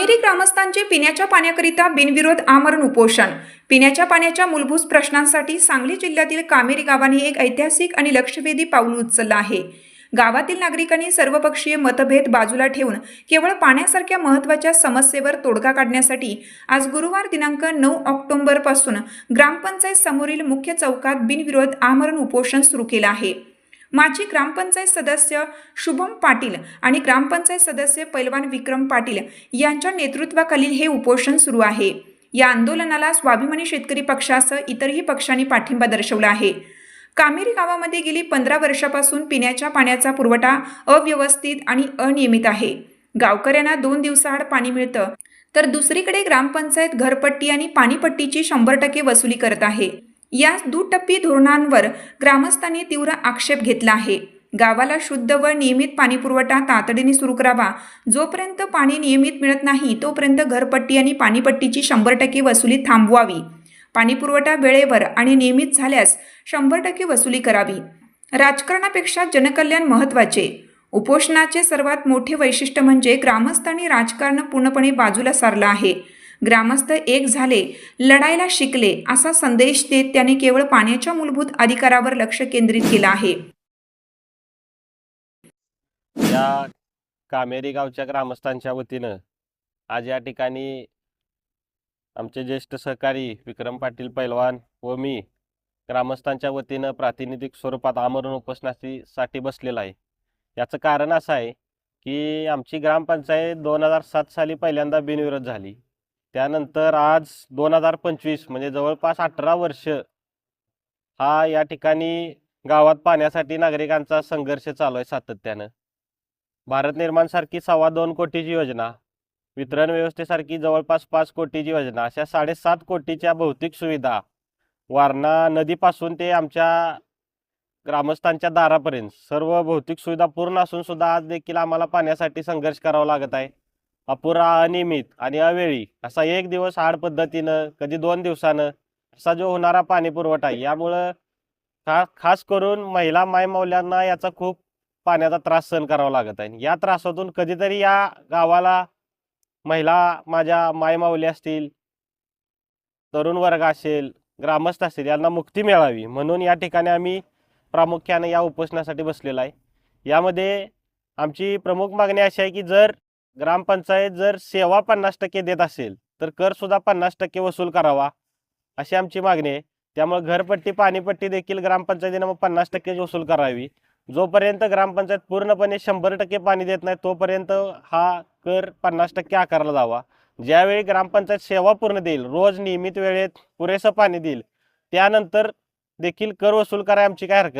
कामेरी ग्रामस्थांचे पिण्याच्या पाण्याकरिता बिनविरोध आमरण उपोषण. पिण्याच्या पाण्याच्या मूलभूत प्रश्नांसाठी सांगली जिल्ह्यातील कामेरी गावाने एक ऐतिहासिक आणि लक्षवेधी पाऊल उचललं आहे. गावातील नागरिकांनी सर्वपक्षीय मतभेद बाजूला ठेवून केवळ पाण्यासारख्या महत्त्वाच्या समस्येवर तोडगा काढण्यासाठी आज गुरुवार दिनांक नऊ ऑक्टोबरपासून ग्रामपंचायत समोरील मुख्य चौकात बिनविरोध आमरण उपोषण सुरू केलं आहे. माजी ग्रामपंचायत सदस्य शुभम पाटील आणि ग्रामपंचायत सदस्य पैलवान विक्रम पाटील यांच्या नेतृत्वाखालील हे उपोषण सुरू आहे. या आंदोलनाला स्वाभिमानी शेतकरी पक्षासह इतरही पक्षांनी पाठिंबा दर्शवला आहे. कामेरी गावामध्ये गेली पंधरा वर्षापासून पिण्याच्या पाण्याचा पुरवठा अव्यवस्थित आणि अनियमित आहे. गावकऱ्यांना दोन दिवसाआड पाणी मिळतं तर दुसरीकडे ग्रामपंचायत घरपट्टी आणि पाणीपट्टीची शंभर टक्के वसुली करत आहे. या दुटप्पी धोरणांवर ग्रामस्थांनी तीव्र आक्षेप घेतला आहे. गावाला शुद्ध व नियमित पाणीपुरवठा तातडीने सुरू करावा. जोपर्यंत पाणी नियमित मिळत नाही तोपर्यंत घरपट्टी आणि पाणीपट्टीची शंभर टक्के वसुली थांबवावी. पाणीपुरवठा वेळेवर आणि नियमित झाल्यास शंभर टक्के वसुली करावी. राजकारणापेक्षा जनकल्याण महत्त्वाचे. उपोषणाचे सर्वात मोठे वैशिष्ट्य म्हणजे ग्रामस्थांनी राजकारण पूर्णपणे बाजूला सारलं आहे. ग्रामस्थ एक झाले लढायला शिकले असा संदेश देत त्याने केवळ पाण्याच्या मूलभूत अधिकारावर लक्ष केंद्रित केलं आहे. या कामेरी गावच्या ग्रामस्थांच्या वतीनं आज या ठिकाणी आमचे ज्येष्ठ सहकारी विक्रम पाटील पैलवान व मी ग्रामस्थांच्या वतीनं प्रातिनिधिक स्वरूपात आमरण उपोषणाची साठी बसलेला आहे. याचं कारण असं आहे की आमची ग्रामपंचायत दोन हजार सात साली पहिल्यांदा बिनविरोध झाली. त्यानंतर आज दोन हजार पंचवीस म्हणजे जवळपास अठरा वर्ष हा या ठिकाणी गावात पाण्यासाठी नागरिकांचा संघर्ष चालू आहे सातत्यानं. भारत निर्माणसारखी सव्वा दोन कोटीची योजना वितरण व्यवस्थेसारखी जवळपास पाच कोटीची योजना अशा साडेसात कोटीच्या भौतिक सुविधा वारणा नदीपासून ते आमच्या ग्रामस्थांच्या दारापर्यंत सर्व भौतिक सुविधा पूर्ण असून सुद्धा आज देखील आम्हाला पाण्यासाठी संघर्ष करावा लागत आहे. अपुरा अनियमित आणि अवेळी असा एक दिवस आड पद्धतीनं कधी दोन दिवसानं असा जो होणारा पाणी पुरवठा आहे यामुळं खा खास करून महिला मायमौल्यांना याचा खूप पाण्याचा त्रास सहन करावा लागत आहे. या त्रासातून कधीतरी या गावाला महिला माझ्या मायमाऊली असतील तरुण वर्ग असेल ग्रामस्थ असतील यांना मुक्ती मिळावी म्हणून या ठिकाणी आम्ही प्रामुख्याने या उपोषणासाठी बसलेलो आहे. यामध्ये आमची प्रमुख मागणी अशी आहे की जर ग्रामपंचायत जर सेवा पन्नास टक्के देत असेल तर कर सुद्धा पन्नास टक्के वसूल करावा अशी आमची मागणी आहे. त्यामुळे घरपट्टी पाणीपट्टी देखील ग्रामपंचायतीनं मग पन्नास टक्के वसूल करावी. जोपर्यंत ग्रामपंचायत पूर्णपणे शंभर टक्के पाणी देत नाही तोपर्यंत हा कर पन्नास टक्के आकारला जावा. ज्यावेळी ग्रामपंचायत सेवा पूर्ण देईल रोज नियमित वेळेत पुरेसं पाणी देईल त्यानंतर देखील कर वसूल करायला आमची काय हरकत